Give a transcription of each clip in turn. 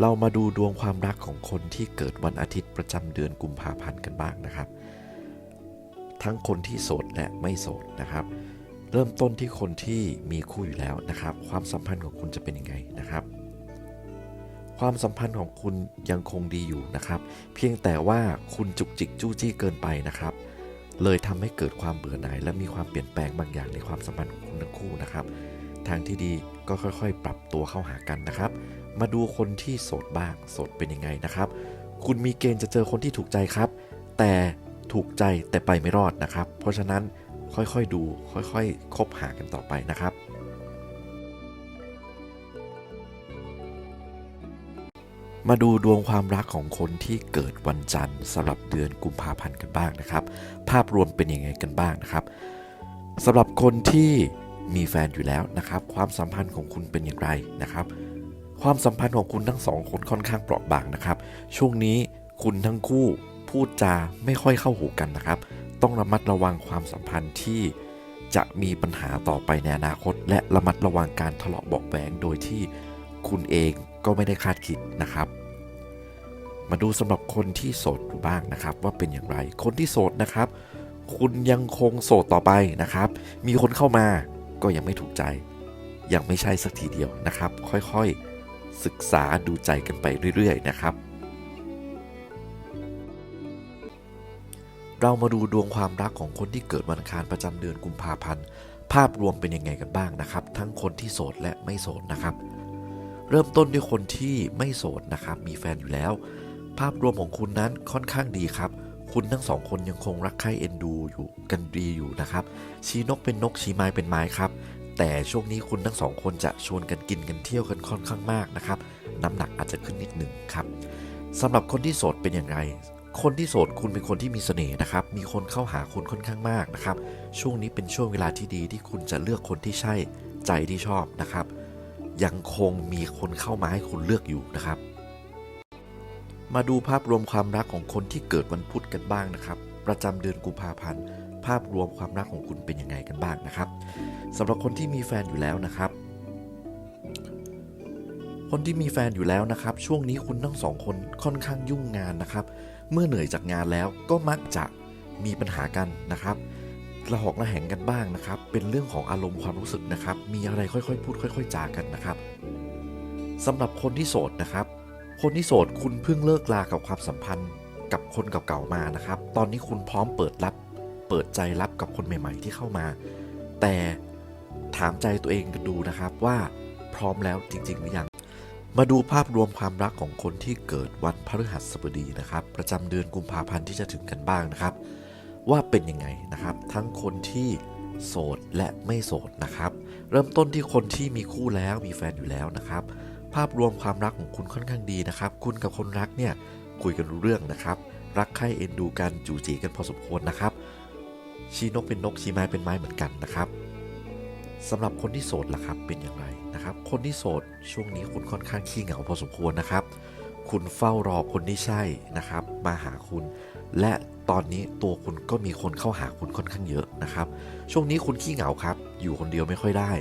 เรามาดูดวงความรักของคนที่เกิดวันอาทิตย์ประจำเดือนกุมภาพันธ์กันบ้างนะครับ ทั้งคนที่โสดและไม่โสดนะครับ เริ่มต้นที่คนที่มีคู่อยู่แล้วนะครับ ความสัมพันธ์ของคุณจะเป็นยังไงนะครับ ความสัมพันธ์ของคุณยังคงดีอยู่นะครับ เพียงแต่ว่าคุณจุกจิกจู้จี้เกินไปนะครับ เลยทำให้เกิดความเบื่อหน่ายและมีความเปลี่ยนแปลงบางอย่างในความสัมพันธ์ของคุณทั้งคู่นะครับ ทางที่ดีก็ค่อยๆ ปรับตัวเข้าหากันนะครับ มาดูคนที่โสดบ้างโสดเป็นยังไงนะครับ คุณมีเกณฑ์จะเจอคนที่ถูกใจครับ แต่ถูกใจแต่ไปไม่รอดนะครับ เพราะฉะนั้นค่อยๆดูค่อยๆ คบหากันต่อไปนะครับ มาดูดวงความรักของคนที่เกิดวันจันทร์สำหรับเดือนกุมภาพันธ์กันบ้างนะครับ ภาพรวมเป็นยังไงกันบ้างนะครับสำหรับคนที่ มีแฟนอยู่แล้วนะครับ ความสัมพันธ์ของคุณเป็นอย่างไรนะครับ ความสัมพันธ์ของคุณทั้งสองคนค่อนข้างเปราะบางนะครับ ช่วงนี้คุณทั้งคู่พูดจาไม่ค่อยเข้าหูกันนะครับ ต้องระมัดระวังความสัมพันธ์ที่จะมีปัญหาต่อไปในอนาคต และระมัดระวังการทะเลาะเบาะแหวงโดยที่คุณเองก็ไม่ได้คาดคิดนะครับ มาดูสำหรับคนที่โสดบ้างนะครับ ว่าเป็นอย่างไร คนที่โสดนะครับ คุณยังคงโสดต่อไปนะครับ มีคนเข้ามา ก็ยังไม่ถูกใจ ยังไม่ใช่สักทีเดียวนะครับ ค่อยๆศึกษาดูใจกันไปเรื่อยๆนะครับ เรามาดูดวงความรักของคนที่เกิดวันอังคารประจำเดือนกุมภาพันธ์ภาพรวมเป็นยังไงกันบ้างนะครับ ทั้งคนที่โสดและไม่โสดนะครับ เริ่มต้นด้วยคนที่ไม่โสดนะครับ มีแฟนอยู่แล้ว ภาพรวมของคุณนั้นค่อนข้างดีครับ คุณทั้งสองคนยังคงรักใคร่เอ็นดูอยู่กันดีอยู่นะครับ ชี้นกเป็นนกชี้ไม้เป็นไม้ครับ แต่ช่วงนี้คุณทั้งสองคนจะชวนกันกินกันเที่ยวกันค่อนข้างมากนะครับ น้ำหนักอาจจะขึ้นนิดหนึ่งครับสำหรับคนที่โสดเป็นอย่างไร คนที่โสดคุณเป็นคนที่มีเสน่ห์นะครับ มีคนเข้าหาคุณค่อนข้างมากนะครับ ช่วงนี้เป็นช่วงเวลาที่ดีที่คุณจะเลือกคนที่ใช่ใจที่ชอบนะครับ ยังคงมีคนเข้ามาให้คุณเลือกอยู่นะครับ มาดูภาพรวมความรักของคนที่เกิดวันพุธกันบ้างนะครับ ประจำเดือนกุมภาพันธ์ ภาพรวมความรักของคุณเป็นยังไงกันบ้างนะครับสำหรับคนที่มีแฟนอยู่แล้วนะครับ คนที่มีแฟนอยู่แล้วนะครับ ช่วงนี้คุณทั้งสองคนค่อนข้างยุ่งงานนะครับ เมื่อเหนื่อยจากงานแล้วก็มักจะมีปัญหากันนะครับระหอกระแหงกันบ้างนะครับ เป็นเรื่องของอารมณ์ความรู้สึกนะครับ มีอะไรค่อยๆ พูดค่อย ๆ จากันนะครับสำหรับคนที่โสดนะครับ คนที่โสดคุณเพิ่งเลิกลากับความสัมพันธ์กับคนเก่าๆมานะครับ ตอนนี้คุณพร้อมเปิดรับ เปิดใจรับกับคนใหม่ ๆ ที่เข้ามา แต่ถามใจตัวเองกันดูนะครับว่าพร้อมแล้วจริง ๆ หรือยัง มาดูภาพรวมความรักของคนที่เกิดวันพฤหัสบดีนะครับ ประจำเดือนกุมภาพันธ์ที่จะถึงกันบ้างนะครับ ว่าเป็นยังไงนะครับ ทั้งคนที่โสดและไม่โสดนะครับ เริ่มต้นที่คนที่มีคู่แล้วมีแฟนอยู่แล้วนะครับ ภาพรวมความรักของคุณค่อนข้างดีนะครับ คุณกับคนรักเนี่ยคุยกันรู้เรื่องนะครับ รักใคร่เอ็นดูกันจูจีกันพอสมควรนะครับ ชี้นกเป็นนกชี้ไม้เป็นไม้เหมือนกันนะครับสำหรับคนที่โสดล่ะครับเป็นอย่างไรนะครับ คนที่โสดช่วงนี้คุณค่อนข้างขี้เหงาพอสมควรนะครับ คุณเฝ้ารอคนที่ใช่นะครับ มาหาคุณ และตอนนี้ตัวคุณก็มีคนเข้าหาคุณค่อนข้างเยอะนะครับ ช่วงนี้คุณขี้เหงาครับ อยู่คนเดียวไม่ค่อยได้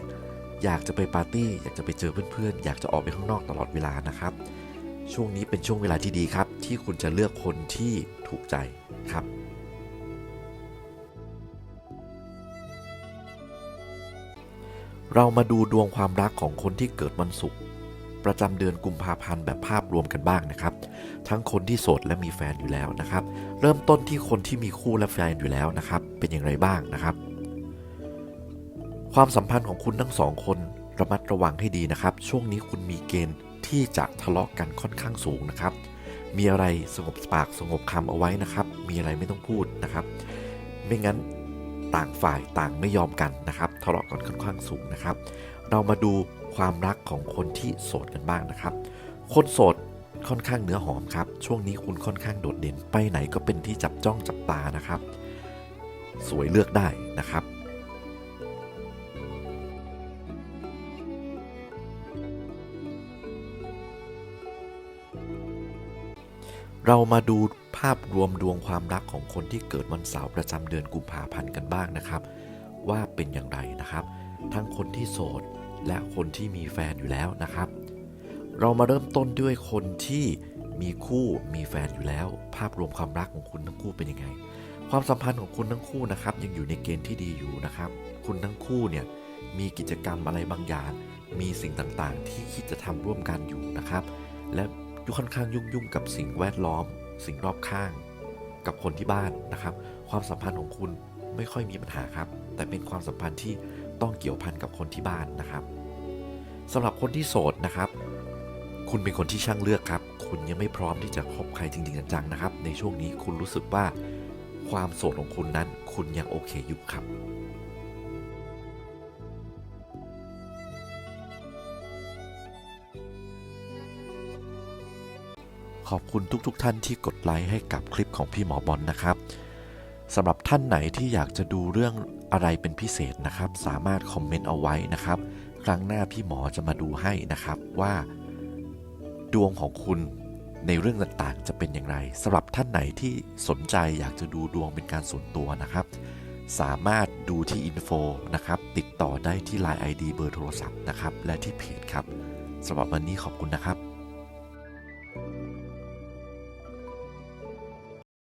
อยากจะไปปาร์ตี้อยากจะไปเจอเพื่อนๆ อยากจะออกไปข้างนอกตลอดเวลานะครับ ช่วงนี้เป็นช่วงเวลาที่ดีครับ ที่คุณจะเลือกคนที่ถูกใจครับ เรามาดูดวงความรักของคนที่เกิดวันศุกร์ประจำเดือนกุมภาพันธ์แบบภาพรวมกันบ้างนะครับ ทั้งคนที่โสดและมีแฟนอยู่แล้วนะครับ เริ่มต้นที่คนที่มีคู่และแฟนอยู่แล้วนะครับ เป็นอย่างไรบ้างนะครับ ความสัมพันธ์ของคุณทั้งสองคนระมัดระวังให้ดีนะครับ ช่วงนี้คุณมีเกณฑ์ที่จะทะเลาะกันค่อนข้างสูงนะครับ มีอะไรสงบปากสงบคำเอาไว้นะครับ มีอะไรไม่ต้องพูดนะครับ ไม่งั้นต่างฝ่ายต่างไม่ยอมกันนะครับ ทะเลาะกันค่อนข้างสูงนะครับ เรามาดูความรักของคนที่โสดกันบ้างนะครับ คนโสดค่อนข้างเนื้อหอมครับ ช่วงนี้คุณค่อนข้างโดดเด่นไปไหนก็เป็นที่จับจ้องจับตานะครับ สวยเลือกได้นะครับ เรามาดูภาพรวมดวงความรักของคนที่เกิดวันเสาร์ประจำเดือนกุมภาพันธ์กันบ้างนะครับ ว่าเป็นอย่างไรนะครับ ทั้งคนที่โสดและคนที่มีแฟนอยู่แล้วนะครับ เรามาเริ่มต้นด้วยคนที่มีคู่มีแฟนอยู่แล้ว ภาพรวมความรักของคุณทั้งคู่เป็นยังไง ความสัมพันธ์ของคุณทั้งคู่นะครับ ยังอยู่ในเกณฑ์ที่ดีอยู่นะครับ คุณทั้งคู่เนี่ยมีกิจกรรมอะไรบางอย่าง มีสิ่งต่างๆ ที่คิดจะทำร่วมกันอยู่นะครับ และ ค่อนข้างยุ่งๆกับสิ่งแวดล้อม สิ่งรอบข้าง กับคนที่บ้านนะครับ ความสัมพันธ์ของคุณไม่ค่อยมีปัญหาครับ แต่เป็นความสัมพันธ์ที่ต้องเกี่ยวพันกับคนที่บ้านนะครับสำหรับคนที่โสดนะครับ คุณเป็นคนที่ช่างเลือกครับ คุณยังไม่พร้อมที่จะคบใครจริงๆจังๆนะครับ ในช่วงนี้คุณรู้สึกว่าความโสดของคุณนั้น คุณยังโอเคอยู่ครับ ขอบคุณทุกๆทท่านที่กดไลค์ให้กับคลิปของพี่หมอบอลนะครับสำหรับท่านไหนที่อยากจะดูเรื่องอะไรเป็นพิเศษนะครับ สามารถคอมเมนต์เอาไว้นะครับ ครั้งหน้าพี่หมอจะมาดูให้นะครับว่า ดวงของคุณในเรื่องต่างๆ จะเป็นอย่างไรสำหรับท่านไหนที่สนใจอยากจะดูดวงเป็นการส่วนตัวนะครับ สามารถดูที่อินโฟนะครับ ติดต่อได้ที่ Line ID เบอร์โทรศัพท์นะครับ และที่เพจครับสำหรับวันนี้ขอบคุณนะครับ